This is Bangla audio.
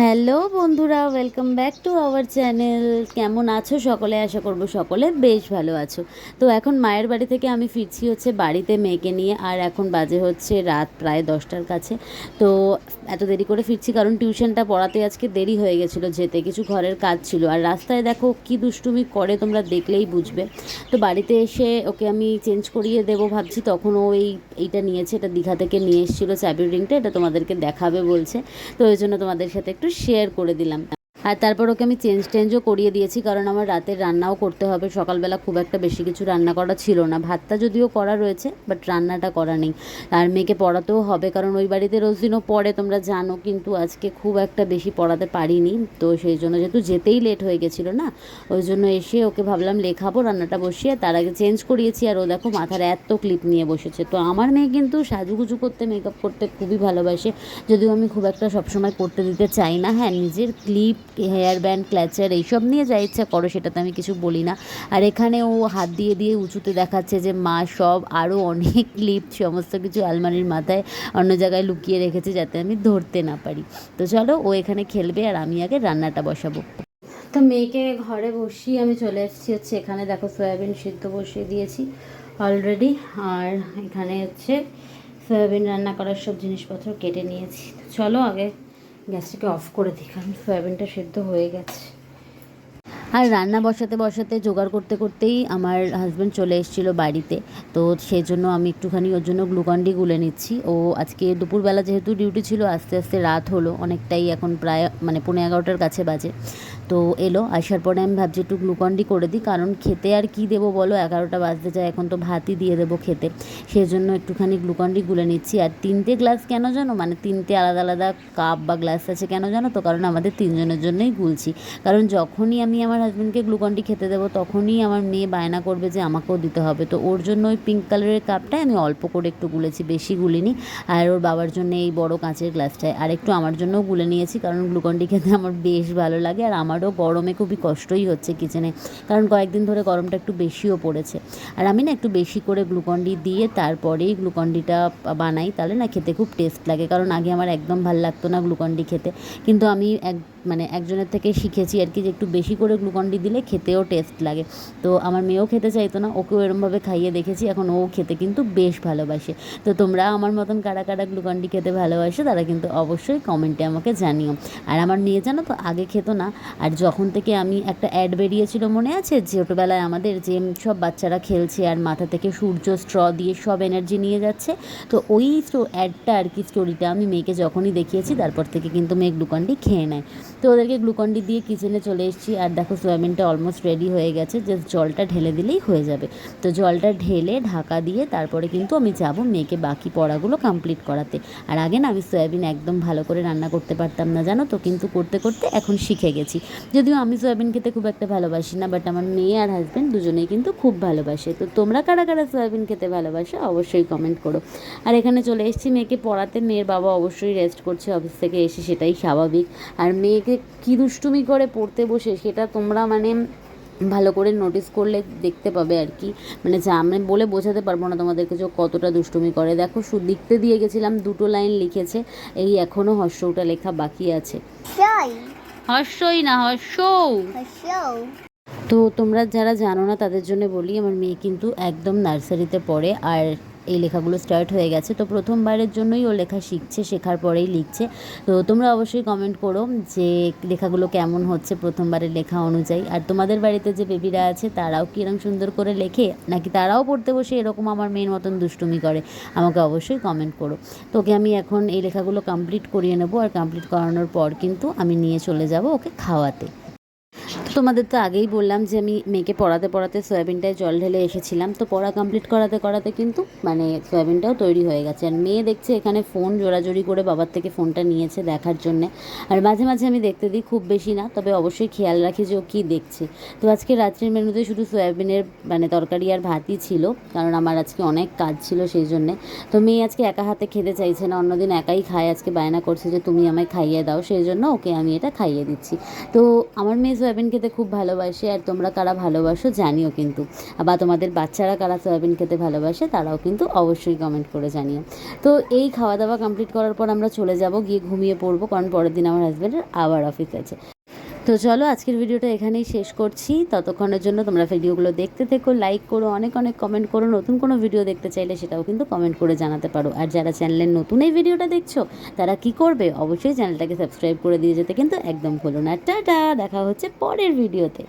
হ্যালো বন্ধুরা welcome back to our channel কেমন আছো সকলে? আশা করব সকলে বেশ ভালো আছো। তো এখন মায়ের বাড়ি থেকে আমি ফিরছি হচ্ছে বাড়িতে মেয়েকে নিয়ে, আর এখন বাজে হচ্ছে রাত প্রায় দশটার কাছে। তো এত দেরি করে ফিরছি কারণ টিউশনটা পড়াতে আজকে দেরি হয়ে গেছিল, যেতে কিছু ঘরের কাজ ছিল। আর রাস্তায় দেখো কি দুষ্টুমি করে তোমরা দেখলেই বুঝবে। তো বাড়িতে এসে ওকে আমি চেঞ্জ করিয়ে দেবো ভাবছি, তখন ও এই, এইটা নিয়েছে, এটা দীঘা থেকে নিয়ে এসেছিল চাবির রিংটা, এটা তোমাদেরকে দেখাবে বলছে। তো ওই জন্য তোমাদের সাথে একটু শেয়ার করে দিলাম। আর তারপর ওকে আমি চেঞ্জ টেঞ্জও করিয়ে দিয়েছি, কারণ আমার রাতের রান্নাও করতে হবে। সকালবেলা খুব একটা বেশি কিছু রান্না করা ছিল না। ভাতটা যদিও করা রয়েছে বাট রান্নাটা করা নেই। আর মেয়েকে পড়াতেও হবে, কারণ ওই বাড়িতে রোজ দিনও পড়ে, তোমরা জানো, কিন্তু আজকে খুব একটা বেশি পড়াতে পারিনি। তো সেই জন্য যেহেতু যেতেই লেট হয়ে গেছিল না, ওই জন্য এসে ওকে ভাবলাম লেখাবো, রান্নাটা বসিয়ে, তার আগে চেঞ্জ করিয়েছি, আর ও দেখো মাথার এত ক্লিপ নিয়ে বসেছে। তো আমার মেয়ে কিন্তু সাজুগুজু করতে মেকআপ করতে খুবই ভালোবাসে। যদিও আমি খুব একটা সবসময় করতে দিতে চাই না হ্যাঁ নিজের ক্লিপ হেয়ার ব্যান্ড ক্ল্যাচার এইসব নিয়ে যা ইচ্ছা করো, সেটাতে আমি কিছু বলি না। আর এখানে ও হাত দিয়ে দিয়ে উঁচুতে দেখাচ্ছে যে মা সব আরও অনেক ক্লিপ সমস্ত কিছু আলমারির মাথায় অন্য জায়গায় লুকিয়ে রেখেছে যাতে আমি ধরতে না পারি। তো চলো, ও এখানে খেলবে আর আমি আগে রান্নাটা বসাবো। তো মেয়েকে ঘরে বসিয়ে আমি চলে এসেছি হচ্ছে এখানে। দেখো সয়াবিন সিদ্ধ বসিয়ে দিয়েছি অলরেডি আর এখানে হচ্ছে সয়াবিন রান্না করার সব জিনিসপত্র কেটে নিয়েছি। চলো আগে গ্যাসটাকে অফ করে দিই কারণ সয়াবিনটা সেদ্ধ হয়ে গেছে। আর রান্না বসাতে বসাতে জোগাড় করতে করতেই আমার হাজব্যান্ড চলে এসেছিল বাড়িতে। তো সেই জন্য আমি একটুখানি ওর জন্য গ্লুকন্ডি গুলে নিচ্ছি। ও আজকে দুপুরবেলা যেহেতু ডিউটি ছিল, আস্তে আস্তে রাত হলো। অনেকটাই এখন প্রায় মানে পনেরো এগারোটার কাছে বাজে। তো এলো, আসার পরে আমি ভাবছি একটু গ্লুকন্ডি করে দিই, কারণ খেতে আর কি দেবো বলো? এগারোটা বাজতে যায়, এখন তো ভাতই দিয়ে দেবো খেতে। সেই জন্য একটুখানি গ্লুকন্ডি গুলে নিচ্ছি। আর তিনটে গ্লাস কেন জানো? মানে তিনটে আলাদা আলাদা কাপ বা গ্লাস আছে কেন জানো তো? কারণ আমাদের তিনজনের জন্যই গুলছি। কারণ যখনই আমি আমার হাজব্যান্ডকে গ্লুকন্ডি খেতে দেবো, তখনই আমার মেয়ে বায়না করবে যে আমাকেও দিতে হবে। তো ওর জন্য ওই পিঙ্ক কালারের কাপটায় আমি অল্প করে একটু গুলেছি, বেশি গুলিনি। আর ওর বাবার জন্য এই বড় কাঁচের গ্লাসটায় আর একটু আমার জন্যও গুলে নিয়েছি, কারণ গ্লুকন্ডি খেতে আমার বেশ ভালো লাগে। আর আমারও গরমে খুবই কষ্টই হচ্ছে কিচেনে, কারণ কয়েকদিন ধরে গরমটা একটু বেশিও পড়েছে। আর আমি না একটু বেশি করে গ্লুকন্ডি দিয়ে তারপরেই গ্লুকন্ডিটা বানাই, তাহলে না খেতে খুব টেস্ট লাগে, কারণ আগে আমার একদম ভালো লাগতো না গ্লুকন্ডি খেতে। কিন্তু আমি এক মানে একজনের থেকে শিখেছি আর কি যে একটু বেশি করে গ্লুকন্ডি দিলে খেতেও টেস্ট লাগে। তো আমার মেয়েও খেতে চাইতো না, ওকেও এরমভাবে খাইয়ে দেখেছি, এখন ও খেতে কিন্তু বেশ ভালোবাসে। তো তোমরা আমার মতন কারা কারা গ্লুকন্ডি খেতে ভালোবাসে তারা কিন্তু অবশ্যই কমেন্টে আমাকে জানিও। আর আমার মেয়ে জানো তো, আগে খেতো না, আর যখন থেকে আমি একটা অ্যাড বেরিয়েছিল মনে আছে ছোটোবেলায় আমাদের যে সব বাচ্চারা খেলছে আর মাথা থেকে সূর্য স্ট্র দিয়ে সব এনার্জি নিয়ে যাচ্ছে, তো ওই অ্যাডটা আর কি স্টোরিটা আমি মেয়েকে যখনই দেখিয়েছি, তারপর থেকে কিন্তু মেয়ে গ্লুকন্ডি খেয়ে নেয়। তো ওদেরকে গ্লুকন্ডি দিয়ে কিচেনে চলে এসেছি। আর দেখো, সোয়াবিনটা অলমোস্ট রেডি হয়ে গেছে। জাস্ট জলটা ঢেলে দিলেই হয়ে যাবে। তো জলটা ঢেলে ঢাকা দিয়ে তারপরে কিন্তু আমি যাব মেয়েকে বাকি পড়াগুলো কমপ্লিট করাতে। আর আগে না আমি সয়াবিন একদম ভালো করে রান্না করতে পারতাম না, জানো তো? কিন্তু করতে করতে এখন শিখে গেছি। যদিও আমি সয়াবিন খেতে খুব একটা ভালোবাসি না বাট আমার মেয়ে আর হাজব্যান্ড দুজনেই কিন্তু খুব ভালোবাসে। তো তোমরা কারা কারা সয়াবিন খেতে ভালোবাসো অবশ্যই কমেন্ট করো। আর এখানে চলে এসেছি মেয়েকে পড়াতে। মেয়ের বাবা অবশ্যই রেস্ট করছে অফিস থেকে এসে সেটাই স্বাভাবিক। আর মেয়েকে কী দুষ্টুমি করে পড়তে বসে সেটা তোমরা মানে ভালো করে নোটিস করলে দেখতে পাবে আর কি। মানে যা আমি বলে বোঝাতে পারব না তোমাদেরকে যে কতটা দুষ্টুমি করে। দেখো সু লিখতে দিয়ে গেছিলাম দুটো লাইন লিখেছে এই এখনও হর্ষটা লেখা বাকি আছে. হর্ষই। না হর্ষ তো তোমরা যারা জানো না তাদের জন্য বলি আমার মেয়ে কিন্তু একদম নার্সারিতে পড়ে আর এই লেখাগুলো স্টার্ট হয়ে গেছে। তো প্রথমবারের জন্যই ও লেখা শিখছে, শেখার পরেই লিখছে। তো তোমরা অবশ্যই কমেন্ট করো যে লেখাগুলো কেমন হচ্ছে প্রথমবারের লেখা অনুযায়ী। আর তোমাদের বাড়িতে যে বেবিরা আছে, তারাও কি এরকম সুন্দর করে লেখে? নাকি তারাও পড়তে বসে এরকম আমার মেয়ের মতন দুষ্টুমি করে? আমাকে অবশ্যই কমেন্ট করো। তোকে আমি এখন এই লেখাগুলো কমপ্লিট করিয়ে নেব। আর কমপ্লিট করানোর পর কিন্তু আমি নিয়ে চলে যাব ওকে খাওয়াতে। তোমাদের তো আগেই বললাম যে আমি মেয়েকে পড়াতে পড়াতে সয়াবিনটায় জল ঢেলে এসেছিলাম। তো পড়া কমপ্লিট করাতে করাতে কিন্তু মানে সয়াবিনটাও তৈরি হয়ে গেছে। আর মেয়ে দেখছে এখানে ফোন জোড়াজোড়ি করে বাবার থেকে ফোনটা নিয়েছে দেখার জন্যে। আর মাঝে মাঝে আমি দেখতে দিই খুব বেশি না, তবে অবশ্যই খেয়াল রাখি যে ও কী দেখছে। তো আজকে রাত্রির মেনুতে শুধু সয়াবিনের মানে তরকারি আর ভাতই ছিল, কারণ আমার আজকে অনেক কাজ ছিল সেই জন্যে। তো মেয়ে আজকে একা হাতে খেতে চাইছে না, অন্যদিন একাই খায়। আজকে বায়না করছে যে তুমি আমায় খাইয়ে দাও, সেই জন্য ওকে আমি এটা খাইয়ে দিচ্ছি। তো আমার মেয়ে সয়াবিন খেতে খেতে খুব ভালোবাসে আর তোমরা কারা ভালোবাসো জানিও কিন্তু। বা তোমাদের বাচ্চারা কারা সয়াবিন খেতে ভালোবাসে তারাও কিন্তু অবশ্যই কমেন্ট করে জানিও। তো এই খাওয়া দাওয়া কমপ্লিট করার পর আমরা চলে যাব, গিয়ে ঘুমিয়ে পড়ব, কারণ পরের দিন আমার হাজব্যান্ডের আবার অফিস আছে। তো চলো আজকের ভিডিওটা এখানেই শেষ করছি। ততক্ষণের জন্য তোমরা ভিডিওগুলো দেখতে থেকো লাইক করো, অনেক অনেক কমেন্ট করো। নতুন কোনো ভিডিও দেখতে চাইলে সেটাও কিন্তু কমেন্ট করে জানাতে পারো। আর যারা চ্যানেলের নতুন এই ভিডিওটা দেখছ, তারা কি করবে? অবশ্যই চ্যানেলটাকে সাবস্ক্রাইব করে দিয়ে যেতে কিন্তু একদম ভুলো না। টাটা, দেখা হচ্ছে পরের ভিডিওতে